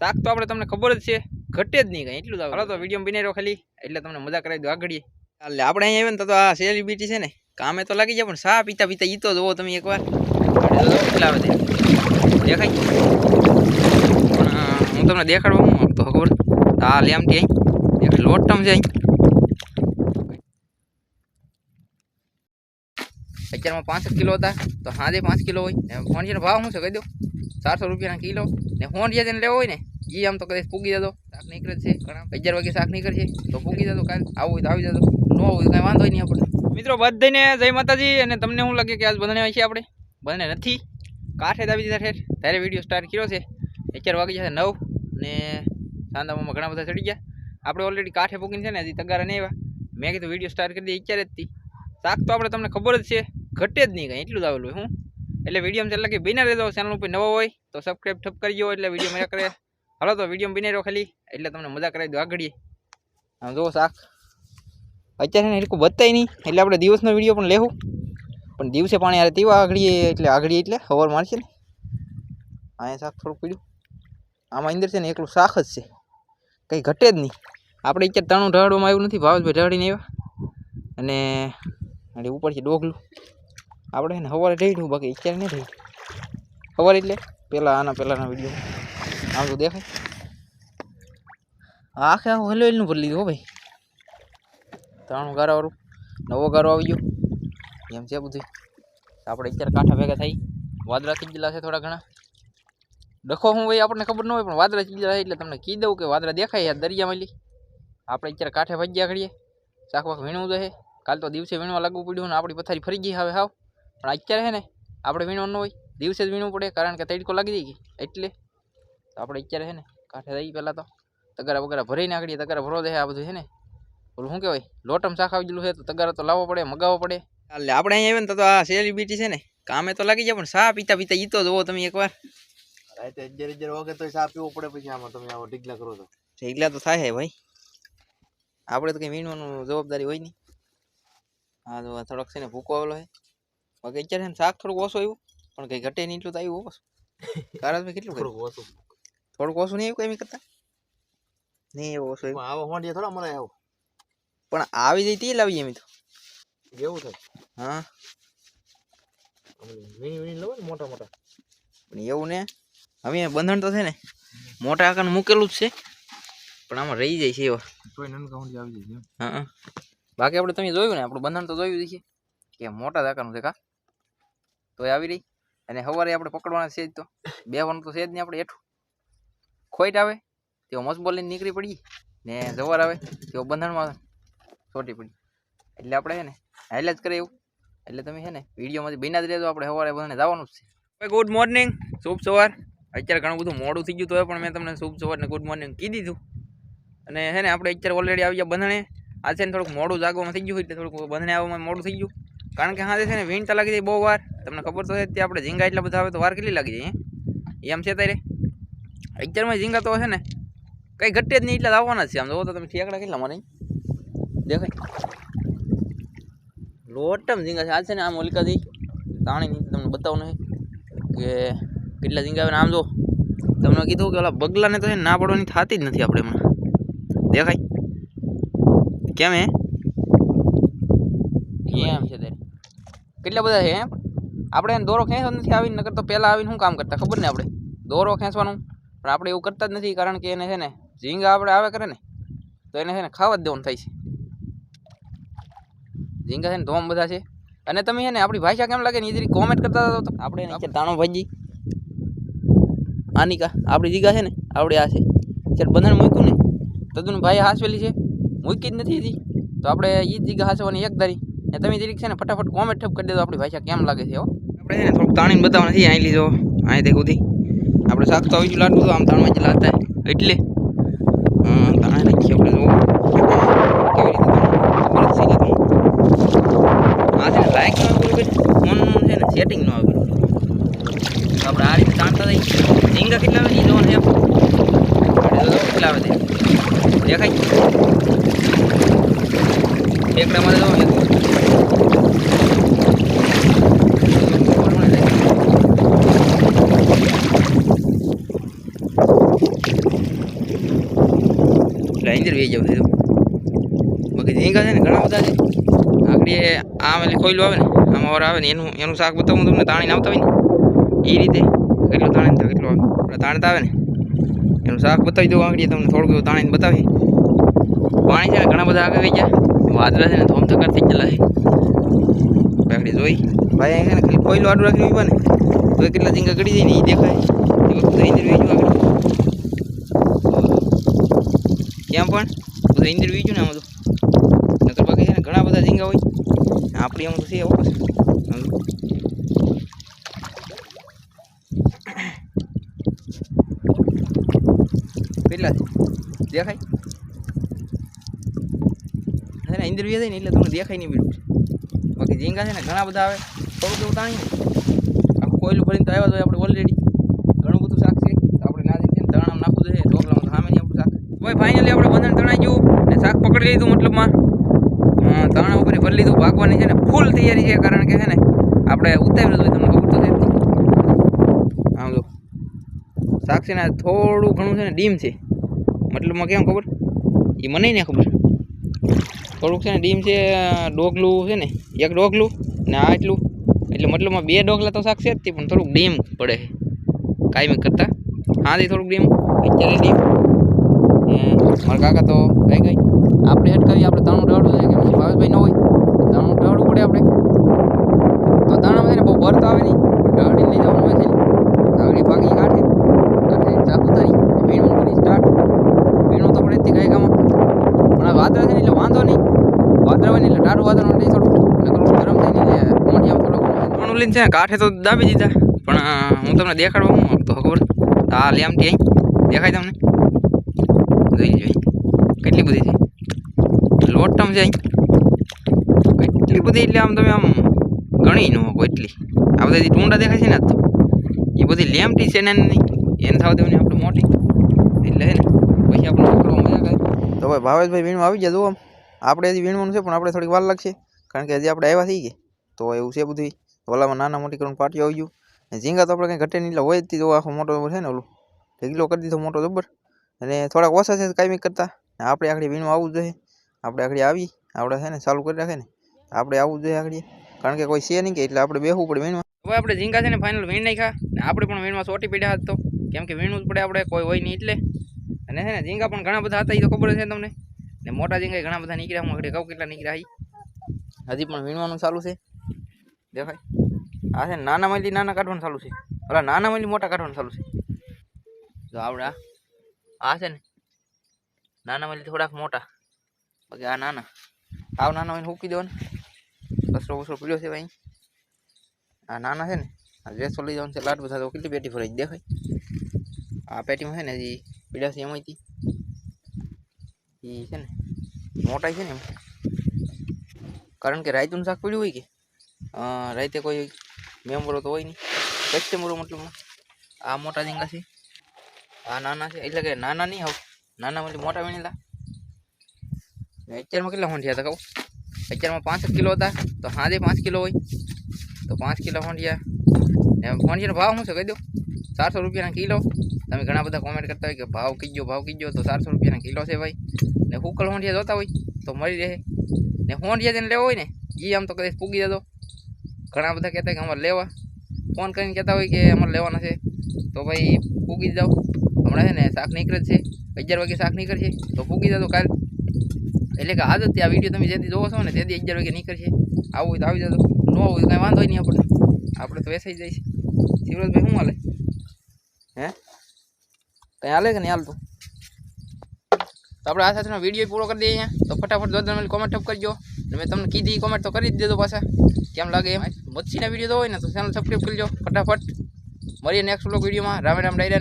શાક તો આપણે તમને ખબર જ છે, ઘટે જ નહીં કાંઈ. એટલું હાલો તો વીડિયો બની રહ્યો ખાલી, એટલે તમને મજા કરાવી દો આગળ એટલે આપણે અહીંયા આવે ને તો આ સેલિબ્રિટી છે ને, કામે તો લાગી જાય પણ શા પીતા પીતા ઈ તો જોવો તમે એકવાર. કેટલા આવે દેખાય? હું તમને દેખાડવા હું ખબર? આ લેમથી અહીં. દેખાય લોટમ છે અહીં. અત્યારમાં પાંસઠ કિલો હતા, તો સાંજે પાંચ કિલો હોય. ને ફોણજીનો ભાવ શું છે કહી દો? ચારસો રૂપિયાના કિલો. ને હોંડિયા જેને લેવો હોય ને, એ આમ તો કદાચ પૂગી જતો. શાક નીકળે છે. ઘણા અગિયાર વાગે શાક નીકળે છે. તો પૂગી જતો, કાલે આવું હોય તો આવી જતો. ન હોય કાંઈ વાંધો નહીં આપણે મિત્રો બધાને જય માતાજી. અને તમને શું લાગે કે આજ બંને હોય છે આપણે? બંને નથી. કાંઠે દાબી દીધા ઠેર. ત્યારે વીડિયો સ્ટાર્ટ કર્યો છે. અગિયાર વાગી જશે નવ ને સાંધામાં ઘણા બધા ચડી ગયા. આપણે ઓલરેડી કાંઠે પૂકીને છે ને હજી તગારા નહીં આવ્યા. મેં કીધું વીડિયો સ્ટાર્ટ કરી દઈએ અત્યારે જ શાક તો આપણે તમને ખબર જ છે. ઘટે જ નહીં કાંઈ. એટલું જ આવેલું હું. એટલે વીડિયો એટલે કે બિના રહેતો ચેનલ ઉપર નવો હોય, તો સબસ્ક્રાઈબ ઠપ કરી દો એટલે વીડિયો મજા કરે. હાલો, તો વીડિયો બિના રહ્યો ખાલી, એટલે તમને મજા કરાવી દો આગળીએ. આમ જુઓ શાક. અત્યારે ને એટલું બતાય નહીં, એટલે આપણે દિવસનો વીડિયો પણ લેવું પણ દિવસે પાણી હારે તેવા આગળીએ, એટલે આગળીએ એટલે હવાર મારશે ને. અહીંયા શાક થોડુંક પીડ્યું. આમાં અંદર છે ને એકલું શાક જ છે. કંઈ ઘટે જ નહીં. આપણે અત્યારે તણું ઢાળવામાં આવ્યું નથી, ભાવેશભાઈ ઢાળીને આવ્યા. અને ઉપર છે ડોગલું. આપણે છે ને સવારે ઢળ્યું બાકી અત્યારે નહીં ઢળ્યું સવારે એટલે પહેલાં આના પહેલાંના વીડિયો આમ તો દેખાય. આખે આખું હલો એલનું ભરી લીધું હો ભાઈ. ત્રણ ગારાવાળું નવો ગારો આવી ગયો. એમ છે બધું આપણે અત્યારે કાંઠા ભેગા થઈ વાદળા થઈ ગયેલા છે થોડા ઘણા. ડખો હું ભાઈ આપણને ખબર ન હોય, પણ વાદળા થઈ ગયેલા છે એટલે તમને કહી દઉં કે વાદળા દેખાય યાર દરિયામાં લી. આપણે અત્યારે કાંઠે ભજ્યા ઘડીએ શાક વાક વીણવું તો છે. કાલ તો દિવસે વીણવા લાગવું પડ્યું ને આપણી પથારી ફરી ગઈ હવે, હાવ. પણ અત્યારે છે ને આપણે વીણવાનું હોય દિવસે જ વીણવું પડે કારણ કે તડકો લાગી જાય કે એટલે. તો આપણે અત્યારે છે ને કાંઠે રહી પહેલાં તો તગારા વગેરે ભરી નાખીએ તગારા ભરો દે આ બધું છે ને. ઓલું શું કહેવાય લોટમ શાક આવી ગયેલું છે તો તગારા તો લાવવો પડે મગાવવો પડે. એટલે આપણે અહીંયા આવે ને તો આ સેલિબ્રિટી છે ને કામે તો લાગી જાય પણ શા પીતા પીતા ઈ તો જોવો તમે એકવાર. રાતે અગિયાર અગિયાર વાગે તો ચા પીવો પડે પછી આમાં તમે આવો ઢીકલા કરો તો. ઢીકલા તો થાય ભાઈ. આપણે તો કંઈ વીણવાનું જવાબદારી હોય નહીં. હા તો આ થોડોક છે ને ભૂકો આવેલો છે. બાકી અત્યારે ને શાક થોડુંક ઓછું આવ્યું પણ કંઈ ઘટે નહીં એટલું તો આવ્યું ઓછું કારણ ભાઈ કેટલું થોડુંક ઓછું. થોડુંક ઓછું નહીં આવ્યું કઈ કરતા? નહીં એવું ઓછું આવ્યું આવો હોંડિયા થોડા મળે આવો. પણ આવી જાય તે લાવીએ અમે તો. કેવું થાય? હા. વીણી વીણી લવો ને મોટા મોટા. પણ એવું ને? હવે બંધન તો છે ને મોટા આકારનું મૂકેલું જ છે. પણ આમાં રહી જાય છે એવા. તોય નનકા હોંડિયા આવી જાય હા હા. બાકી આપણે તમે જોયું ને આપણું બંધન તો જોયું છે કે મોટા આકારનું છે કા? તો એ આવી રહી. અને સવારે આપણે પકડવાના છે જ તો. બેવાનું તો છે જ નહીં આપણે હેઠું. ખોઈટ આવે, તેઓ મસ્ત નીકળી પડી. ને જવાર આવે, તેઓ બંધણમાં ચોટી પડી. એટલે આપણે છે ને હાઈલા જ કરે એવું. એટલે તમે છે ને, વિડીયોમાંથી બિના જ રહેજો, આપણે સવારે બધાને જવાનું જ છે. ગુડ મોર્નિંગ શુભ સવાર. અત્યારે ઘણું બધું મોડું થઈ ગયું તો પણ મેં તમને શુભ સવાર ને ગુડ મોર્નિંગ કીધી હતું અને છે ને, આપણે અત્યારે ઓલરેડી આવી ગયા બંધણે. આ થોડુંક મોડું જાગવામાં થઈ ગયું એટલે થોડુંક બંધણે આવવામાં મોડું થઈ ગયું. કારણ કે હા છે ને વીણતા લાગી જાય બહુ વાર. તમને ખબર તો છે ત્યાં આપણે ઝીંગા એટલા બધા આવે તો વાર કેટલી લાગી જાય? એમ છે તારે અત્યારમાં ઝીંગા તો છે ને, કંઈ ઘટે જ નહીં, એટલા આવવાના છે આમ. જોવો તો તમે ઠેકડા કેટલા મને દેખાય. લોટમ ઝીંગા છે. આ છે ને, આમ ઓલિકાથી તાણી તમને બતાવું નહીં. કે કેટલા ઝીંગા આવે ને, આમ જો. તમને કીધું કે ઓલા બગલાને તો છે ના પડવાની થતી જ નથી આપણે હમણાં. દેખાય. કેમ, હે? એમ છે તારે કેટલા બધા છે એમ? આપણે દોરો ખેંચવા નથી આવીને નકર તો પહેલાં આવીને શું કામ કરતા? ખબર ને આપણે? દોરો ખેંચવાનું. પણ આપણે એવું કરતા જ નથી કારણ કે એને છે ને ઝીંગા આપણે આવે કરે ને તો એને છે ને ખાવા જ દેવાનું થાય છે. ઝીંગા છે ને ધોમ બધા છે. અને તમે છે ને આપણી ભાષા કેમ લાગે ને એ કોમેન્ટ કરતા હતા તો? આપણે તાણો ભાજી આની કા આપણી જીગા છે ને આપણે આ છે. ત્યારે બંધન મૂક્યું ને તદુન ભાઈ હાસવેલી છે. મૂકી જ નથી હજી તો આપણે એ જ જીગા હાસવાની એક ધારી. ને તમે જરીક છે ને ફટાફટ કોમેન્ટ ઠપ કરી દેજો આપણી ભાષા કેમ લાગે છે, હો. આપણે છે ને થોડુંક તાણીને બતાવવા નથી અહીં લીધો અહીં તે કુદી આપણે શાક તો આવી જ લાડવું તો આમ તાણમાં જ લાતા એટલે. તાણે નાખીએ આપણે, જો. કેવી છે ને સેટિંગ નો આવે આપણે આ રીતે તાણતા ઝીંગા કેટલા આવે એ જોવાનું આવે દેખાય? એકડા તો જોવો એટલે અંદર વે જાવ સીધું બાકી ઝીંગા છે ને, ઘણા બધા છે. આકડીએ આ એટલે ખોયલું આવે ને, આમાં વાર આવે ને, એનું એનું શાક બતાવું તમને, તાણીને આવતા હોય ને એ રીતે કેટલું તાણીને થાય, કેટલું આવે. તાણતા આવે ને, એનું શાક બતાવી દઉં આગળ તમને, થોડુંક બધું તાણીને બતાવી પાણી છે ને, ઘણા બધા આગળ આવી ગયા. વાદળા છે ને ધોમ ધકાર થઈ ગયેલા છે. આગળ જોઈ. ભાઈ, અહીંયા ખાલી ખોયલું આડું રાખી ને, તો કેટલા ઝીંગા ગળી જાય ને એ દેખાય. એ વખતે અંદર કેમ પણ? બધું ઇન્દ્ર બીજું ને આમાં તો. નકર બાકી છે ને ઘણા બધા ઝીંગા હોય. આપણી આમ તો છે ઓપસ કેટલા દેખાય? અંદર વી જાય ને, એટલે તમને દેખાય નહીં બીડું બાકી ઝીંગા છે ને, ઘણા બધા આવે. થોડું એવું તાણી આખું કોયલું ભરીને તો આવ્યા તો આપણે ઓલરેડી ઘણું બધું શાક છે તો આપણે ના દઈએ તણામ નાખવું જોઈએ ઢોકલામાં તો સામે નહીં આપણું શાક ભાઈ ફાઇનલી આપણે બંધન તણાઈ ગયું અને શાક પકડી લીધું મતલબમાં. તણા ઉપર ભરી લીધું. ભાગવાની છે ને ફૂલ તૈયારી છે, કારણ કે છે ને, આપણે ઉતારી લીધું તમને ખબર તો છે. આમ જો. શાક થોડું ઘણું છે ને, ડીમ છે. મતલબમાં કેમ ખબર? એ મને નહીં ખબર. થોડુંક છે ને, ડીમ છે ડોગલું છે ને, એક ડોગલું ને આ એટલું. એટલે મતલબમાં બે ડોગલા તો શાક છે જ પણ થોડુંક ડીમ પડે. કાયમી કરતાં. હાથી થોડુંક ડીમ. અત્યારે ડીમ. મારા કાકા તો કઈ ગઈ. આપણે અટકાવી આપણે તાણું ઢાળવું જાય કે પછી ભાવેશભાઈ ન હોય. તાણું ઢાળવું પડે આપણે. તો તાણામાં ને, બહુ ભરત આવે નહીં. ઢાળી લઈ જવાનું હોય છે આગળ ભાગી કાઢે. કાઢે ચાકુ તારી. વીણું કરી સ્ટાર્ટ વીણું તો પડે જ કામ પણ આ વાદળા છે ને, એટલે વાંધો નહીં. વાદળા હોય એટલે ટાળું વાદળ નહીં થોડું નકર ગરમ થાય ને, એટલે મોઢિયામાં થોડુંક ઘણું લઈને છે કાંઠે તો દાબી દીધા. પણ હું તમને દેખાડવા હું તો ખબર? આ લેમ ત્યાં દેખાય તમને. કેટલી બધી છે. લોટમ છે કેટલી બધી એટલે આમ તમે આમ ગણી ન શકો એટલી. આ બધા ટૂંડા દેખાય છે ને તો. એ બધી લેમટી છે ને એને. થવા દેવાની આપણે મોટી. એટલે છે ને, પછી આપણે છોકરો મજા કરે તો ભાઈ ભાવેશભાઈ વીણવા આવી ગયા જુઓ આમ. આપણે હજી વીણવાનું છે, પણ આપણે થોડીક વાર લાગશે. કારણ કે હજી આપણે આવ્યા થઈ ગયા. તો એવું છે બધું ઓલામાં નાના મોટી કરીને પાટી આવી ગયું. ઝીંગા તો આપણે કંઈ ઘટે નહીં, એટલે હોય જ જો આખો મોટો છે ને ઓલું. ઢગલો કરી દીધો મોટો જબર અને થોડાક ઓછા છે કાયમી કરતા. આપણે આખડી વીણવા આવવું જોઈએ. આપણે આખડી આવી, આપણે છે ને ચાલુ કરી રાખે ને આપણે આવવું જોઈએ આખડી કારણ કે કોઈ છે નહીં કે, એટલે આપણે બેહવું પડે વીણમાં હવે આપણે ઝીંગા છે ને ફાઇનલ વીણ નાખ્યા, ને આપણે પણ વીણવા ચોટી પડ્યા હતા તો. કેમ કે વીણવું જ પડે આપણે, કોઈ હોય નહીં એટલે. અને છે ને ઝીંગા પણ ઘણા બધા હતા, એ તો ખબર છે તમને. ને મોટા ઝીંગા ઘણા બધા નીકળ્યા, હું આગળ કહું કેટલા નીકળ્યા હજી પણ વીણવાનું ચાલુ છે. દેખાય. આ છે નાના મળી નાના કાઢવાનું ચાલુ છે. ઓલા નાના મળી મોટા કાઢવાનું ચાલુ છે. તો આપણે આ છે ને નાના મળી થોડાક મોટા. બાકી આ નાના. આવ નાના હોય મૂકી દેવાનું કચરો બસરો પીડ્યો છે ભાઈ. આ નાના છે ને, આ ડ્રેસો લઈ જવાનું છે લાટ બધા તો કેટલી પેટી ભરાઈ દેખાય. આ પેટીમાં છે ને હજી પીડ્યા છે એમાંથી. એ છે ને મોટા છે ને એમ. કારણ કે રાયતું શાક પીડ્યું હોય કે? રાતે કોઈ મેમ્બરો તો હોય નહીં કસ્ટમરો મતલબ. આ મોટા ઝીંગા છે. આ નાના છે, એટલે કે નાના નહીં આવ. નાના મતલબ મોટા વીણેલા. અત્યારમાં કેટલા હોંઠિયા હતા કહું અત્યારમાં જ કિલો હતા. તો હાજે પાંચ કિલો હોય. તો પાંચ કિલો હોંઠિયા ને હોંઠિયાનો ભાવ શું છે કહી દો? ચારસો રૂપિયાના કિલો. તમે ઘણા બધા કોમેન્ટ કરતા હોય કે ભાવ કીજો ભાવ કીજો, તો ચારસો રૂપિયાના કિલો છે ભાઈ. ને હુકલ હોંઠિયા જોતા હોય, તો મળી રહે. ને હોંઠિયા જેને લેવો હોય ને એ આમ તો કદાચ પૂગી જતો. ઘણા બધા કહેતા કે અમારે લેવા. ફોન કરીને કહેતા હોય કે અમારે લેવાના છે. તો ભાઈ, પૂગી જાઓ. હમણાં છે ને શાક નીકળે છે, અગિયાર વાગે શાક નીકળશે તો પૂગી જતો કાલ. એટલે કે આદત આ વીડિયો તમે જેથી જોવો છો ને, તેથી અગિયાર વાગે નીકળશે આવું હોય તો આવી જતો ન આવું કાંઈ વાંધો નહીં આપણે આપણે તો વેસાઈ જઈશ. શિવરાજભાઈ શું હાલે? હે? કંઈ હાલે કે નહીં હાલતું? તો આપણે આ સાથેનો વીડિયો પૂરો કરી દઈએ અહીંયા. તો ફટાફટ દોડ મને કોમેન્ટ અપ કરજો. મેં તમને કીધી કોમેન્ટ તો કરી જ દેજો પાછા. કેમ લાગે એમ? મચ્છીના વીડિયો તો હોય ને, તો ચેનલ સબસ્ક્રાઈબ કરજો, ફટાફટ. મળીએ નેક્સ્ટ બ્લોગ વિડીયોમાં રામે રામ ડાયરા